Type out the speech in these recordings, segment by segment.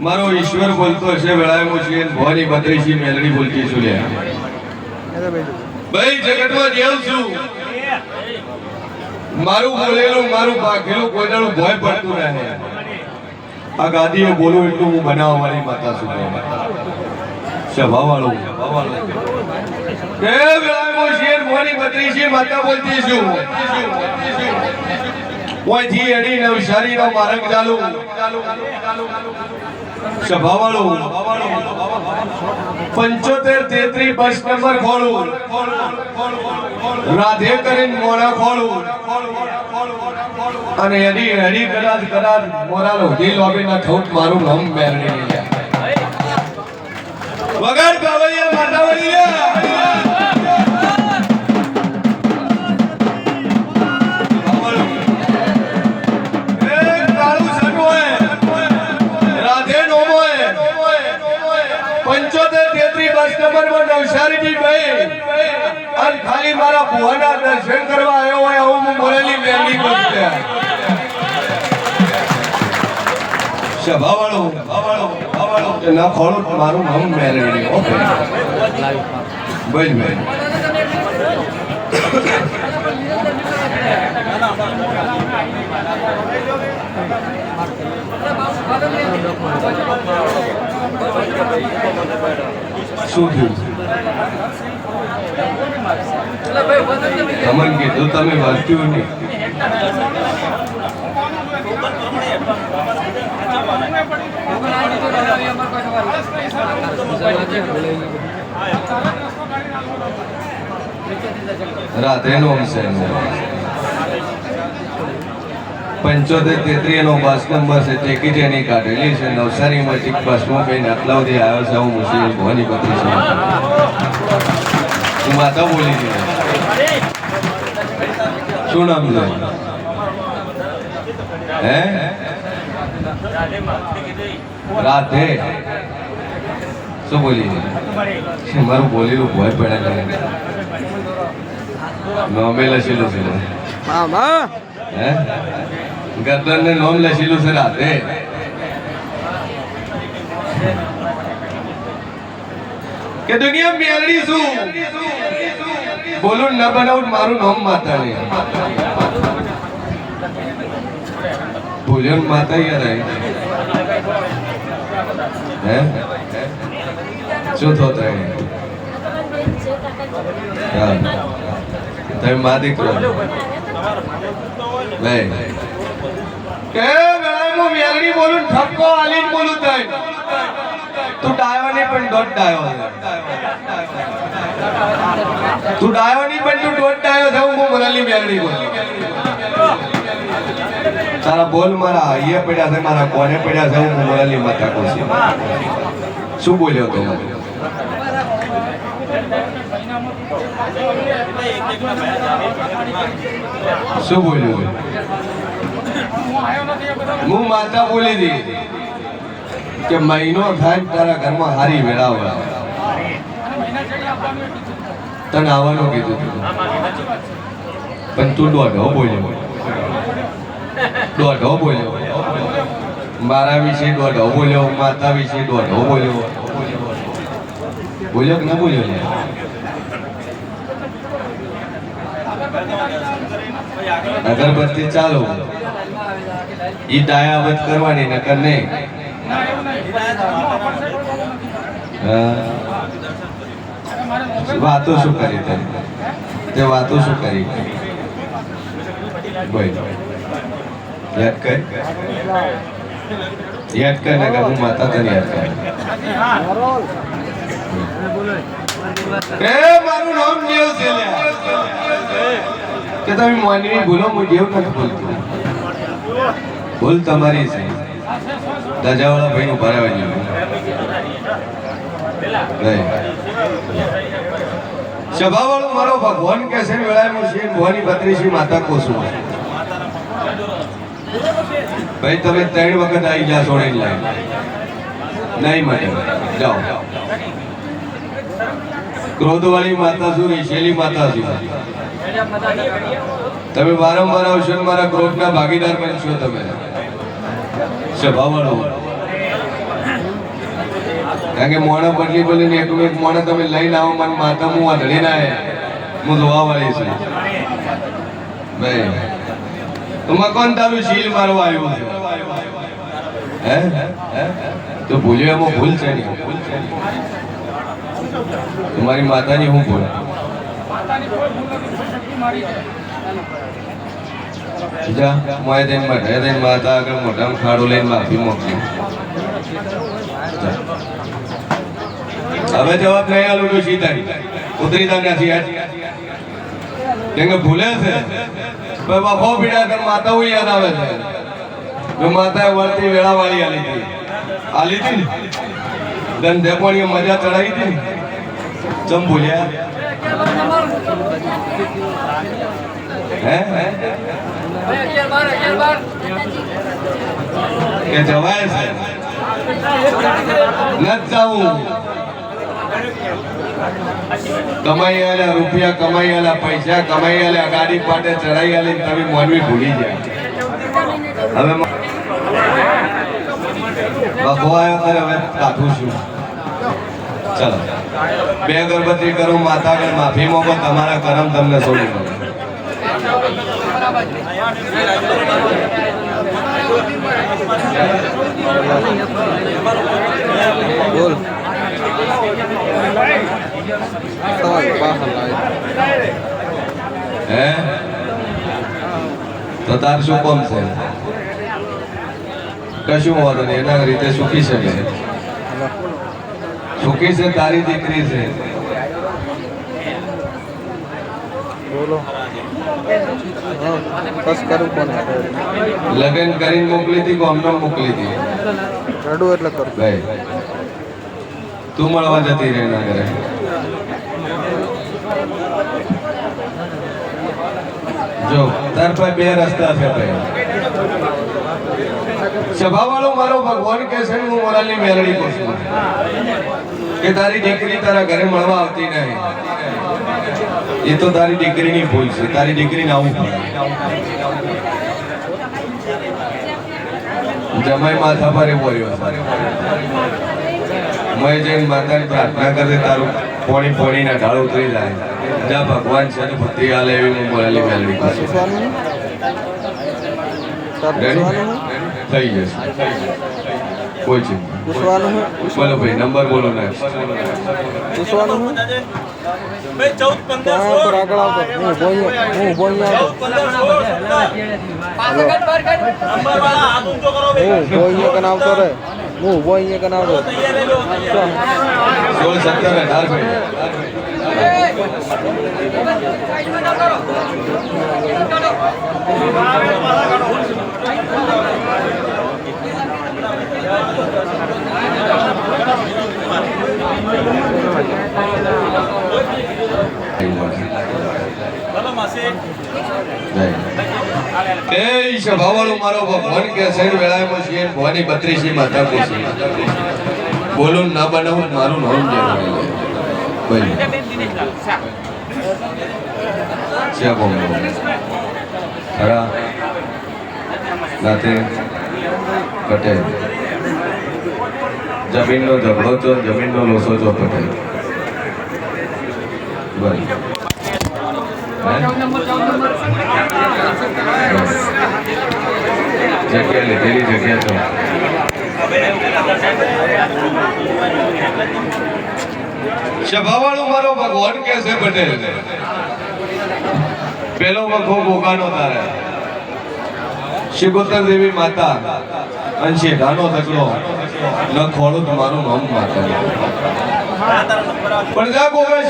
મારો ઈશ્વર બોલતો છે વેળાયો છે ભવાની ભદ્રેશી મેલડી બોલતી છું લે. ભાઈ, જગતમાં જેવ છું. મારું બોલેલું, મારું ભાગેલું કોઈ દાડું ભય પડતું રહે. આ ગાદીઓ બોલું એટલું હું બનાવવા વાળી માતા છું સભા વાળું કે વેળાએ શેર ભવાની ભદ્રેશી માતા બોલતી છું. કોઈથી અડી નવસારી નો માર્ગ ચાલુ? પંચોતેર તેત્રી રાધે કરીને મોરા ખોલું. અને એની એની કદાચ કદાચ મોરાલ હોધી લોબીના ઠોક મારું નામ મેળવી વગર ગવૈયા માતા ભુવાના દર્શન કરવા આવ્યો હોય આવું હું બોલેલી કરું ત્યાં. સભાવાળો, સભાવાળો, સભાવાળો. કે ના તો મારું નામ મેલડી. ઓકે. ભાઈ ભાઈ શું થયું તમને કીધું તમે વાંચ્યું નહીં. રાત્રે નો છે પંચોતેર તેત્રી નો બસ નંબર છે, ટિકિટ એની કાઢેલી છે, નવસારીમાં ચીક બસમાં બેન આટલા સુધી આવ્યો છે, હું મુસ્લિમ ભવાની પત્ની છું હું માતા બોલી ગઈ શું નામ છે? હે? રાધે. શું બોલી છે? મારું બોલેલું ભય પડ્યા કરે નોમે લખેલું છે. મામા. હે? ગદન ને નોમ લખેલું છે રાધે. કે દુનિયા મેળડી છું. બોલું, ન બનાવું મારું નામ માતા ને ભૂલ્યો ને માતા યાર. હે? શું થતો તમે મા દીકરો. લે. કે બોલું ઠપકો આલીન બોલું તઈ તું ડાયો નહીં પણ દોઢ ડાયો. તું ડાયો નહીં, પણ તું ટોટ ડાયો છે હું મોરાલી મેલડી બોલ. તારા બોલ મારા હૈયે પડ્યા છે, મારા કોને પડ્યા છે હું મોરાલી માતા કહું છું. શું બોલ્યો તો શું બોલ્યું? હું માતા બોલી હતી કે મહિનો થાય તારા ઘરમાં હારી વેળા હોય તને આવવાનું કીધું હતું પણ તું દોઢો બોલ્યો. દોઢો બોલ્યો. મારા વિશે દોઢો બોલ્યો, માતા વિશે દોઢો બોલ્યો. બોલ્યો કે ના બોલ્યો લે અગરબત્તી ચાલો. ઈ ડાયાવત કરવાની નકર નહીં. હા. વાતો શું કરી તે તે વાતો શું કરી? બોલ. યાદ કર. યાદ કર ને હું માતા તને યાદ કર. તમે માનવી ભૂલો, હું દેવ નથી ભૂલ તમારી છે. દાજાવાળા ભાઈ નું ભરાવા જેવું સભાવાળો મારો ભગવાન કે છે વેળામાં છે ભવાની બત્રીસી માતા કોસું ભાઈ, તમે ત્રણ વખત આવી જા છોડી લાઈ નહીં મને જાઓ. ક્રોધવાળી માતા છું ઈશેલી માતા છું તમે વારંવાર આવશો મારા ક્રોધના ભાગીદાર બનશો તમે. સભાવાળો. કારણ કે મોણા બદલી બદલીને એક એક મોણ તમે લઈને આવો, મને માતા હું વાંધળી ના હું. જોવા વાળી છું. ભાઈ. તો મકાન તારું શીલ મારવા આવ્યું છે. હે? તો ભૂલ્યો એમાં ભૂલ છે નહીં. તમારી માતાની હું ભૂલ? જા મોય દેન મઢે દઈને માતા આગળ મોઢામાં ખાડો લઈને માફી મોકલી હવે જવાબ નહીં આલું તો સીધા ઉતરી તા નથી કેમ કે ભૂલે છે. પણ બાપો પીડા કર માતા યાદ આવે છે. જો માતાએ વળતી વેળા વાળી આલી હતી. આલી હતી ને? ધંધે પણ એ મજા ચડાવી હતી ને? ચમ ભૂલ્યા? હે? કે જવાય છે? ન જાવું કમાઈ આલ્યા રૂપિયા કમાઈ આલ્યા પૈસા કમાઈ આલ્યા ગાડી પાટે ચડાઈ આલી તમે મોનવી ભૂલી જાય. હવે હવે કાઢું બે અગરબત્તી કરું, માતા માફી મોકો તમારા કરમ તમને છોડી દો બોલ. હે? તો તાર શું કોમ છે? કશું વાંધો નહીં એના રીતે સુખી શકે સુખી છે તારી દીકરી છે. બોલો. બસ કરું કોને લગ્ન કરીને મોકલી હતી કોમનો મોકલી હતી? રડું એટલે કરું. ભાઈ તું મળવા જતી રહે ના ઘરે જો, તાર પાસે બે રસ્તા છે ભાઈ. સભાવાળો મારો ભગવાન કે છે હું મોરાલની મેલડી પૂછું કે તારી દીકરી તારા ઘરે મળવા આવતી નહીં. એ તો તારી દીકરીની ભૂલ છે. તારી દીકરીને આવું પડે જમાઈ માથા પર એવો બોલ્યો મેં જઈને માતાની પ્રાર્થના કરી તારું પોણી પોણીના ઢાળ ઉતરી જાય. જ્યાં ભગવાન છે ભક્તિ હાલે એવી હું બોલેલી મેળવી? થઈ જશે. કોઈ ચિંતા? બોલો ભાઈ નંબર બોલો ને પૂછવાનું ચૌદ પંદર આગળ આવતો હું બોઈ હું ભાઈ હું બોઈ કન આવતો રે હું બોઈ કન આવતો તૈયાર રહેલો ચાલ. એ સભાવાળો મારો ભગવાન કે છે ને વેળામાં છે બત્રીસી માતા પૂછી બોલું ના બનાવું મારું નામ જણાવે પટેલ. જમીનનો ઝઘડો છો, જમીનનો લોસો છો પટેલ. બસ જગ્યા લીધેલી જગ્યા તો. સભાવાળો મારો ભગવાન કે છે દેવી માતા અને શેઠાનો તકલો ન તમારું નામ માતા. પણ જા ગોગા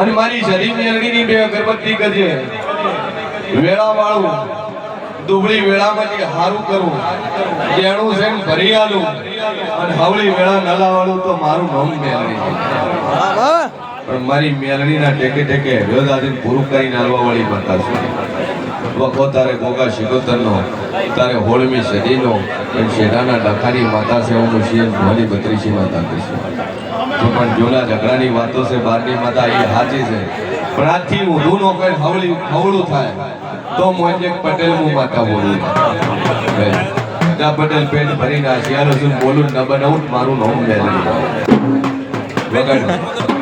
અને મારી શરીરની મેળવીની બે અગરબત્તી કરજે. વેળા વાળું દુબળી વેળામાંથી હારું કરું જેણું છે ભરી આલું. અને હવળી વેળા નલા વાળું તો મારું નામ હા પણ મારી મેલડીના ટેકે ટેકે હૃદયાદિન પૂરું કરી નાલવા વાળી માતા છું. વખો તારે ગોગા શિકોતરનો તારે હોળમી સદીનો એમ શેઢાના ડખાની માતા છે, હું શિયર ભવાની બત્રીસી માતા કહીશું. તો પણ જૂના ઝઘડાની વાતો છે, બારની માતા એ સાચી છે. પણ આજથી ઊંધું નો કઈ હવળી હવળું થાય. તો મોહનજી પટેલ હું માતા બોલું. બધા પટેલ, પેટ ભરીને આ યાર હજુ બોલું ન બનાવું મારું નામ લે વગાડ.